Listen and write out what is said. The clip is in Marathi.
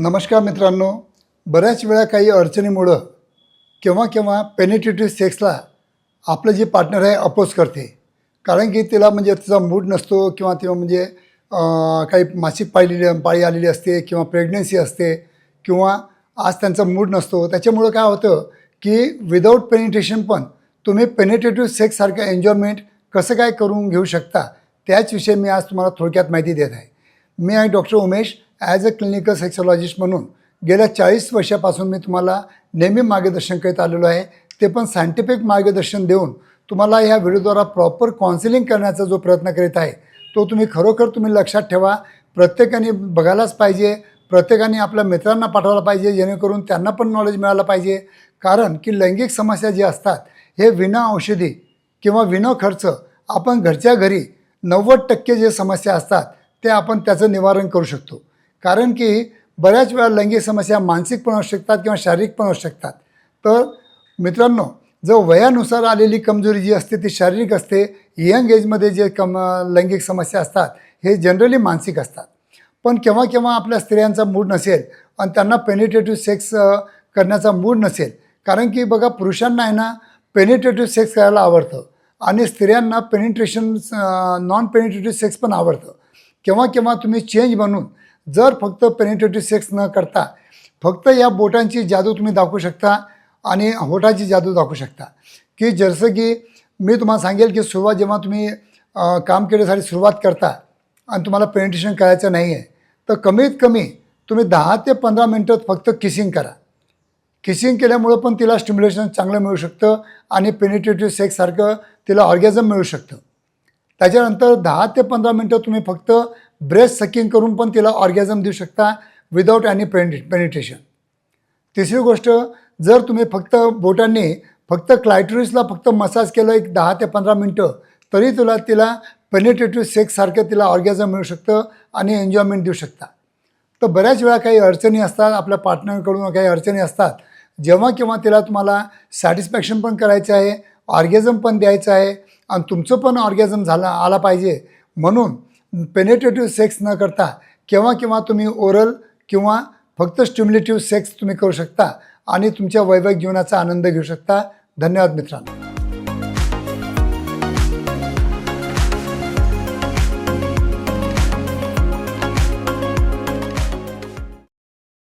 नमस्कार मित्रांनो. बऱ्याच वेळा काही अडचणीमुळं केव्हा केव्हा पेनिटेटिव्ह सेक्सला आपलं जे पार्टनर आहे अपोज करते. कारण की तिला म्हणजे तिचा मूड नसतो किंवा तेव्हा म्हणजे काही मासिक पाळलेली पाळी आलेली असते किंवा प्रेग्नन्सी असते किंवा आज त्यांचा मूड नसतो. त्याच्यामुळं काय होतं की विदाऊट पेनिट्रेशन पण तुम्ही पेनिटेटिव्ह सेक्ससारखं एन्जॉयमेंट कसं काय करून घेऊ शकता त्याचविषयी मी आज तुम्हाला थोडक्यात माहिती देत आहे. मी आहे doctor Umesh. As a clinical sexologist म्हणून गेल्या चाळीस वर्षापासून मी तुम्हाला नेहमी मार्गदर्शन करीत आलेलो आहे. ते पण सायंटिफिक मार्गदर्शन देऊन तुम्हाला ह्या व्हिडिओद्वारा प्रॉपर काउन्सिलिंग करण्याचा जो प्रयत्न करीत आहे तो तुम्ही खरोखर तुम्ही लक्षात ठेवा. प्रत्येकाने बघायलाच पाहिजे प्रत्येकाने आपल्या मित्रांना पाठवायला पाहिजे जेणेकरून त्यांना पण नॉलेज मिळालं पाहिजे. कारण की लैंगिक समस्या जे असतात हे विना औषधी किंवा विना खर्च आपण घरच्या घरी नव्वद टक्के जे समस्या असतात ते आपण त्याचं निवारण करू शकतो. कारण की बऱ्याच वेळा लैंगिक समस्या मानसिक पण असू शकतात किंवा शारीरिक पण असू शकतात. तर मित्रांनो जो वयानुसार आलेली कमजोरी जी असते ती शारीरिक असते यंग एजमध्ये जे कम लैंगिक समस्या असतात हे जनरली मानसिक असतात. पण केव्हा केव्हा आपल्या स्त्रियांचा मूड नसेल आणि त्यांना पेनिटेटिव्ह सेक्स करण्याचा मूड नसेल कारण की बघा पुरुषांना आहे ना पेनिटेटिव्ह सेक्स करायला आवडतं आणि स्त्रियांना पेनिट्रेशन नॉन पेनिटेटिव्ह सेक्स पण आवडतं. केव्हा केव्हा तुम्ही चेंज बनून जर फक्त पेनिटेटिव्ह सेक्स न करता फक्त या बोटांची जादू तुम्ही दाखवू शकता आणि होठाची जादू दाखवू शकता. की जसं की मी तुम्हाला सांगेल की सुरुवात जेव्हा तुम्ही काम केल्यासाठी सुरुवात करता आणि तुम्हाला पेनिटेशन करायचं नाही आहे तर कमीत कमी तुम्ही दहा ते पंधरा मिनटं फक्त किसिंग करा. किसिंग केल्यामुळं पण तिला स्टिम्युलेशन चांगलं मिळू शकतं आणि पेनिटेटिव्ह सेक्ससारखं तिला ऑर्गॅझम मिळू शकतं. त्याच्यानंतर दहा ते पंधरा मिनटं तुम्ही फक्त ब्रेस्ट सकिंग करून पण तिला ऑर्गॅझम देऊ शकता विदाऊट एनी पेनि पेनिट्रेशन तिसरी गोष्ट जर तुम्ही फक्त बोटांनी फक्त क्लायट्रिसला फक्त मसाज केलं एक दहा ते पंधरा मिनटं तरी तुला तिला पेनिटेटिव्ह सेक्ससारखं तिला ऑर्गॅझम मिळू शकतं आणि एन्जॉयमेंट देऊ शकता. तर बऱ्याच वेळा काही अडचणी असतात आपल्या पार्टनरकडून काही अडचणी असतात. जेव्हा केव्हा तिला तुम्हाला सॅटिस्फॅक्शन पण करायचं आहे ऑर्गॅझम पण द्यायचं आहे आणि तुमचं पण ऑर्गॅझम झाला आला पाहिजे म्हणून पेनेटेटिव्ह सेक्स न करता केव्हा केव्हा तुम्ही ओरल किंवा फक्त स्टिम्युलेटिव्ह सेक्स तुम्ही करू शकता आणि तुमच्या वैवाहिक जीवनाचा आनंद घेऊ शकता. धन्यवाद मित्रांनो.